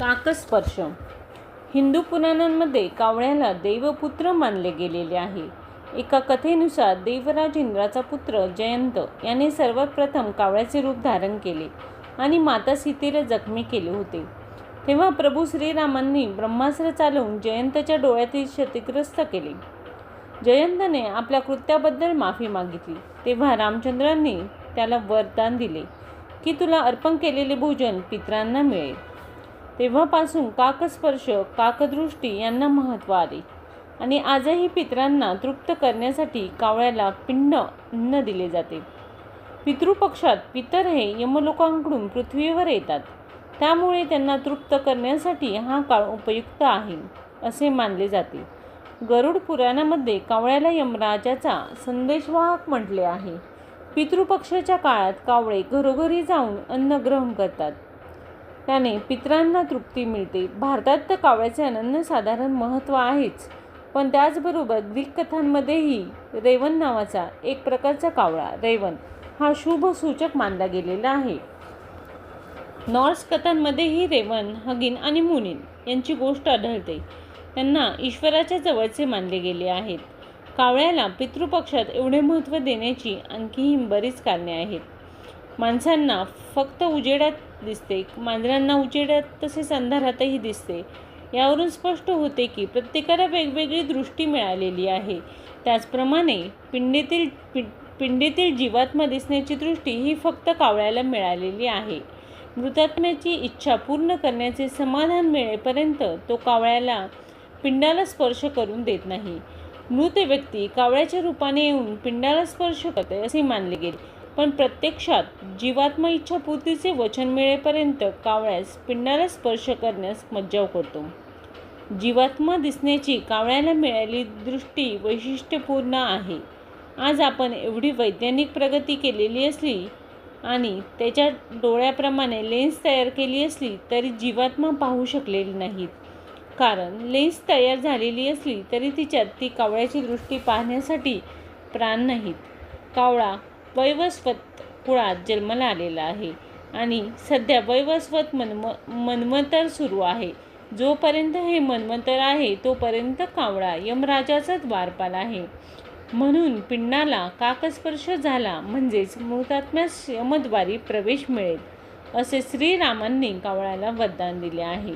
काकस्पर्श. हिंदू पुराणांमध्ये कावळ्याला देवपुत्र मानले गेलेले आहे. एका कथेनुसार देवराज इंद्राचा पुत्र जयंत याने सर्वप्रथम कावळ्याचे रूप धारण केले आणि माता सीतेला जखमी केले होते. तेव्हा प्रभू श्रीरामांनी ब्रह्मास्त्र चालवून जयंतच्या डोळ्यातील क्षतिग्रस्त केले. जयंतने आपल्या कृत्याबद्दल माफी मागितली. तेव्हा रामचंद्रांनी त्याला वरदान दिले की तुला अर्पण केलेले भोजन पितरांना मिळेल. तेव्हापासून काकस्पर्श काकदृष्टी यांना महत्त्व आले. आणि आजही पितरांना तृप्त करण्यासाठी कावळ्याला पिंड अन्न दिले जाते. पितृपक्षात पितर हे यमलोकांकडून पृथ्वीवर येतात. त्यामुळे त्यांना तृप्त करण्यासाठी हा काळ उपयुक्त आहे असे मानले जाते. गरुड पुराणामध्ये कावळ्याला यमराजाचा संदेशवाहक म्हटले आहे. पितृपक्षाच्या काळात कावळे घरोघरी जाऊन अन्न ग्रहण करतात. त्याने पितरांना तृप्ती मिळते. भारतात तर कावळ्याचे अनन्यसाधारण महत्त्व आहेच. पण त्याचबरोबर ग्रीक कथांमध्येही रेवन नावाचा एक प्रकारचा कावळा रेवन हा शुभ सूचक मानला गेलेला आहे. नॉर्स कथांमध्येही रेवन हगिन आणि मुनिन यांची गोष्ट आढळते. त्यांना ईश्वराच्या जवळचे मानले गेले आहेत. कावळ्याला पितृपक्षात एवढे महत्त्व देण्याची आणखीही बरीच कारणे आहेत. माणसांना फक्त उजेडात दिसते मांजरांना उजेडात तसेच अंधारातही दिसते. यावरून स्पष्ट होते की प्रत्येकाला वेगवेगळी दृष्टी मिळालेली आहे. त्याचप्रमाणे पिंडीतील पि पिंडीतील जीवात्मा दिसण्याची दृष्टी ही फक्त कावळ्याला मिळालेली आहे. मृतात्म्याची इच्छा पूर्ण करण्याचे समाधान मिळेपर्यंत तो कावळ्याला पिंडाला स्पर्श करून देत नाही. मृत व्यक्ती कावळ्याच्या रूपाने येऊन पिंडाला स्पर्श करते असे मानले गेले. पण प्रत्यक्षात जीवात्मा इच्छापूर्तीचे वचन मिळेपर्यंत कावळ्यास पिंडाला स्पर्श करण्यास मज्जाव करतो. जीवात्मा दिसण्याची कावळ्याला मिळाली दृष्टी वैशिष्ट्यपूर्ण आहे. आज आपण एवढी वैज्ञानिक प्रगती केलेली असली आणि त्याच्या डोळ्याप्रमाणे लेन्स तयार केली असली तरी जीवात्मा पाहू शकलेली नाहीत. कारण लेन्स तयार झालेली असली तरी तिच्यात ती कावळ्याची दृष्टी पाहण्यासाठी प्राण नाहीत. कावळा वैवस्वत कुळात जन्माला आलेला आहे आणि सध्या वैवस्वत मनम मन्वंतर सुरू आहे. जोपर्यंत हे मन्वंतर आहे तोपर्यंत कावळा यमराजाचाच द्वारपाल आहे. म्हणून पिंडाला काकस्पर्श झाला म्हणजेच मृतात्म्यास यमद्वारी प्रवेश मिळेल असे श्रीरामांनी कावळ्याला वरदान दिले आहे.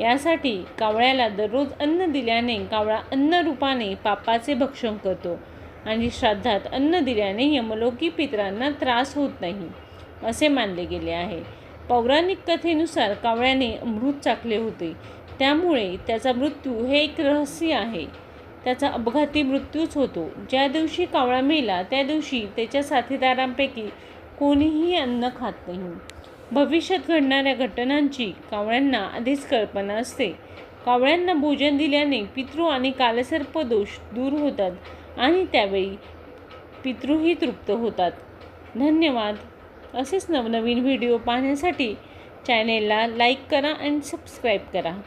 यासाठी कावळ्याला दररोज अन्न दिल्याने कावळा अन्न रूपाने पापाचे भक्षण करतो. आणि श्राद्धात अन्न दिल्याने यमलोकी पितरांना त्रास होत नाही असे मानले गेले आहे. पौराणिक कथेनुसार कावळ्याने अमृत चाकले होते. त्यामुळे त्याचा मृत्यू हे एक रहस्य आहे. त्याचा अपघाती मृत्यूच होतो. ज्या दिवशी कावळा मेला त्या दिवशी त्याच्या साथीदारांपैकी कोणीही अन्न खात नाही. भविष्यात घडणाऱ्या घटनांची कावळ्यांना आधीच कल्पना असते. कावळ्यांना भोजन दिल्याने पितृ आणि कालसर्प दोष दूर होतात. आणि त्यावेळी पितृही तृप्त होतात. धन्यवाद. असेच नवनवीन व्हिडिओ पाहण्यासाठी चॅनेलला लाईक करा आणि सबस्क्राईब करा.